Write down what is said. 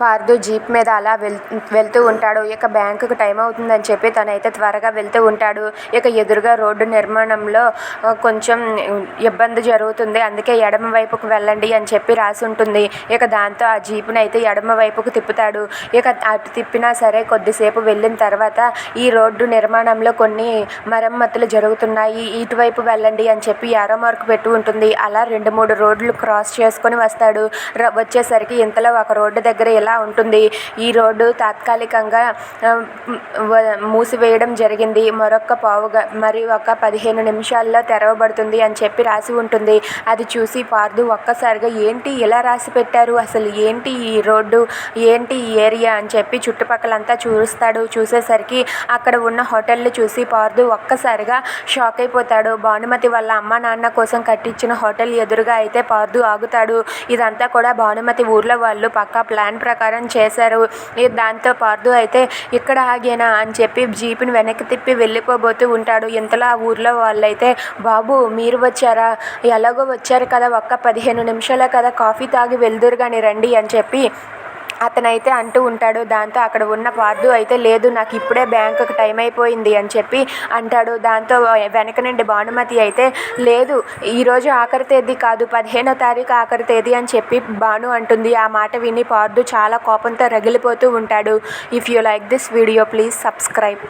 Pardhu jeep మీద అలా well వెళ్తూ ఉంటాడు. ఇక బ్యాంకుకు టైం అవుతుందని చెప్పి తనైతే త్వరగా వెళ్తూ ఉంటాడు. ఇక ఎదురుగా రోడ్డు నిర్మాణంలో కొంచెం ఇబ్బంది జరుగుతుంది. అందుకే ఎడమ వైపుకు వెళ్ళండి అని చెప్పి రాసి ఉంటుంది. ఇక దాంతో ఆ జీపుని అయితే ఎడమ వైపుకు తిప్పుతాడు. ఇక అటు తిప్పినా సరే కొద్దిసేపు వెళ్ళిన తర్వాత ఈ రోడ్డు నిర్మాణంలో కొన్ని మరమ్మతులు జరుగుతున్నాయి. ఇటువైపు వెళ్ళండి అని చెప్పి ఎరో మార్కు పెట్టి ఉంటుంది. అలా రెండు మూడు రోడ్లు క్రాస్ చేసుకొని వస్తాడు. వచ్చేసరికి ఇంతలో ఒక రోడ్డు దగ్గర ఇలా ఉంటుంది. ఈ రోడ్డు తాత్కాలికంగా మూసివేయడం జరిగింది. మరొక పావుగా మరి ఒక పదిహేను నిమిషాల్లో తెరవబడుతుంది అని చెప్పి రాసి ఉంటుంది. అది చూసి పార్దు ఒక్కసారిగా ఏంటి ఇలా రాసి పెట్టారు? అసలు ఏంటి ఈ రోడ్డు? ఏంటి ఈ ఏరియా? అని చెప్పి చుట్టుపక్కలంతా చూస్తాడు. చూసేసరికి అక్కడ ఉన్న హోటల్ని చూసి పార్దు ఒక్కసారిగా షాక్ అయిపోతాడు. భానుమతి వాళ్ళ అమ్మ నాన్న కోసం కట్టించిన హోటల్ ఎదురుగా అయితే పార్దు ఆగుతాడు. ఇదంతా కూడా భానుమతి ఊర్లో వాళ్ళు పక్కా ప్లాన్ ప్రకారం చేశారు. దాంతో పార్దు అయితే ఇక్కడ ఆగేనా అని చెప్పి జీపుని వెనక్కి తిప్పి వెళ్ళిపోబోతూ ఉంటాడు. ఇంతలో ఆ ఊర్లో వాళ్ళైతే బాబు మీరు వచ్చారా? ఎలాగో వచ్చారు కదా ఒక్క పదిహేను నిమిషాలే కదా కాఫీ తాగి వెళ్దురు కానీ రండి అని చెప్పి అతనైతే అంటూ ఉంటాడు దాంతో అక్కడ ఉన్న పార్దు అయితే లేదు నాకు ఇప్పుడే బ్యాంకుకి టైం అయిపోయింది అని చెప్పి అంటాడు. దాంతో వెనక నుండి భానుమతి అయితే లేదు ఈరోజు ఆఖరి తేదీ కాదు పదిహేనో తారీఖు ఆఖరి తేదీ అని చెప్పి భాను అంటుంది. ఆ మాట విని పార్దు చాలా కోపంతో రగిలిపోతూ ఉంటాడు. If you like this video please subscribe